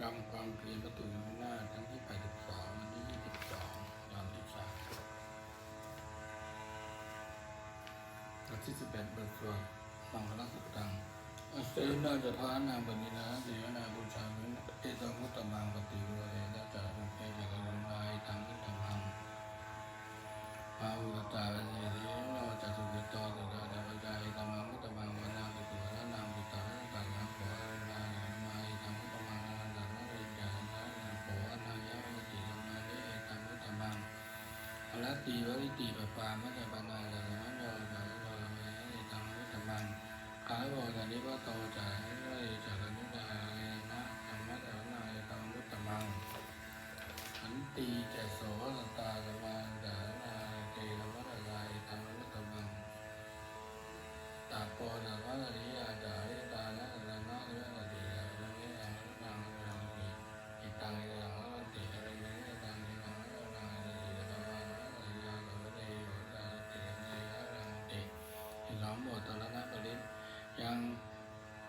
กรรมความเพียรประตูอยู่หน้าครั้งที่82วันที่22ตอนที่3วันที่11บทสวดฟังฆระสุตตังอัสเซนนาจะท้านางบนินาเสนาบูชามินเอตังมุตตมังปฏิว ติวริติปปามัจจปนาลานะโนนะโนเมตังมุตตมังขายบอกแต่นี้ว่าโตจ่ายให้ด้วยจากอนุตานะธรรมะแต่นายตังมุตตมังขันตีเจโส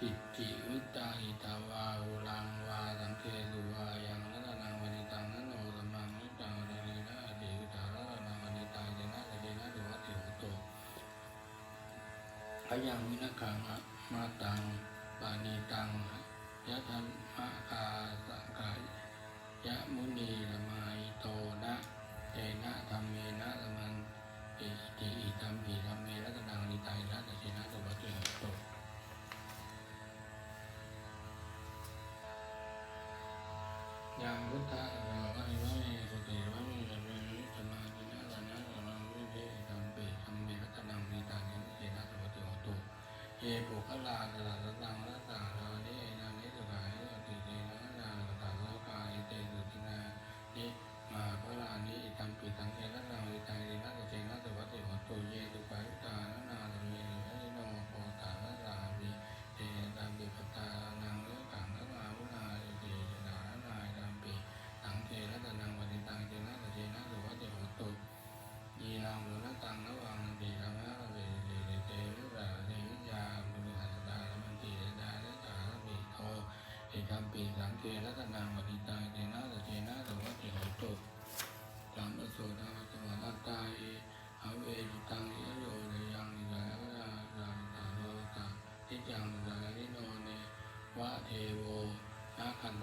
กิจจิวิตาหิตาวาหุลังวาสังเคสุวายังรัตนังวณิตังนันโนสมังนิจังเรนีนะอดีตารัตนังวณิตังเจนะเจนะดุวัติโหโตพยังวินาคังมาตังปานีตังยะทันมะคาสังกายยะมุนีละมายโตนะเจนะธรรมเมนะสมันติติอิธรรมปิธรรมเมรัตน เอปุคลาตระตังรัตตาเราเอนานิสุขายติเตนะนาสตาโลกาอิเตสุตินานิมาพระรานิอิตัมปิตังเจนะนาวิตังเจนะเจนะสุวัสดิโหตุเยตุ เอธัมปีสังเกรัตนางปฏิตังเจนะตะเจนะสุวัติโหตุสัมปโสดาสวรตาเออเวจิตังเยโยเรยังนิราราราตาโลตังทิจังนิราริโนเนวะเทโวนาคัน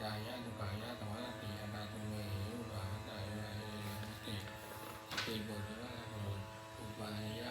อิตายะอุกายะสังวัตติยะตุเมเหอุปาจายเมระติติบธิวะโหอุปายา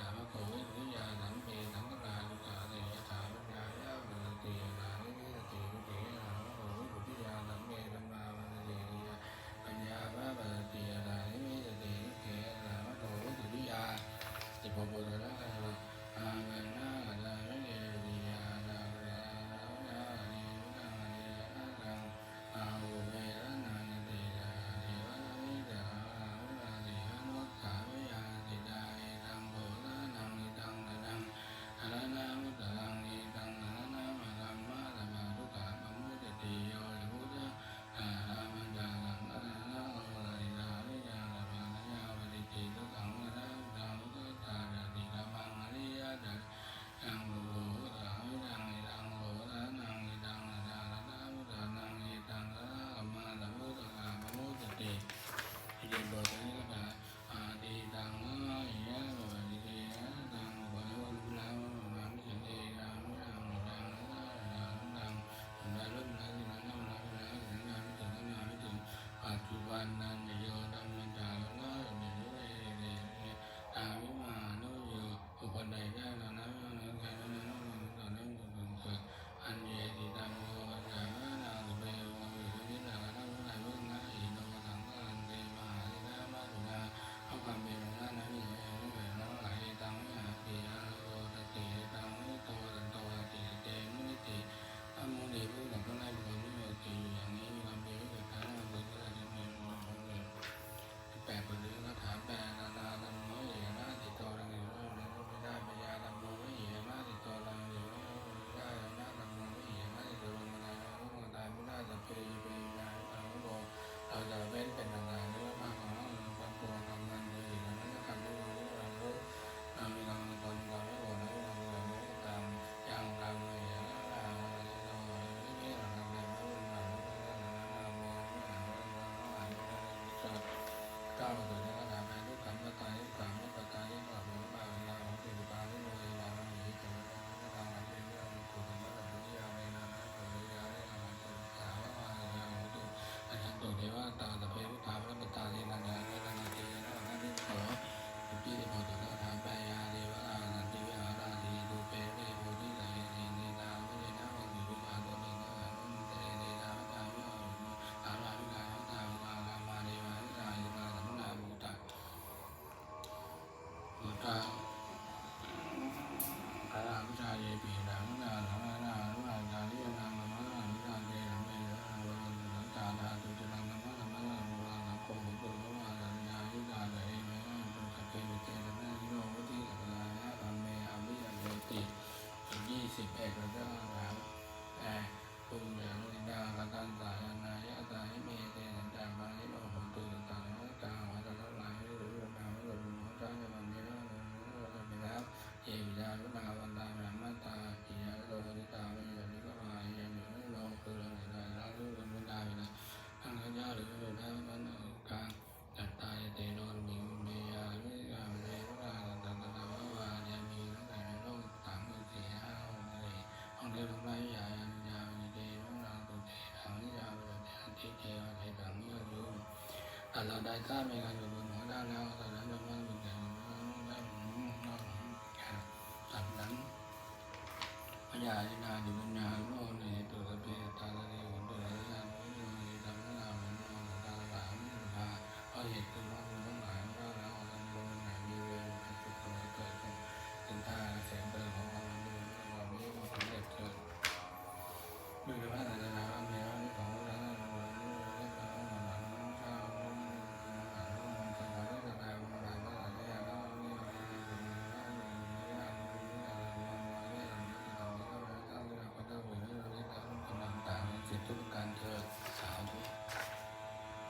da da and none, เยปีหลังนาหลังนาลุอาจารย์นิยนันันันิยานเนังเนังวรังหลังานาตุนันันันันังวรันังคงหุตุนารัญายุตาเดเมตุตะเกวิเจนะนิโรวุติสันาธรรมเมอามิยันเดติยี่สิบเอ็ดเรื่องแล้วแต่ปุญาลิดาละกันานายะสายเมเนันามานิโรหุตุตันัตาหัวตะละายหรือลมหนาวลมหัวใจนวันนี้แล้วเยวิดาลุนาวันนา เราได้ถ้ามีการอยู่บนหัวได้แล้วสัตว์นั้นจะมั่นอยู่ในได้สัตว์นั้นพญาธินาอยู่บนญาโลกในตัวเปตาตาตะเทวันตัวเรศธรรมนามันนอนตาหลามนาเพราะเหตุ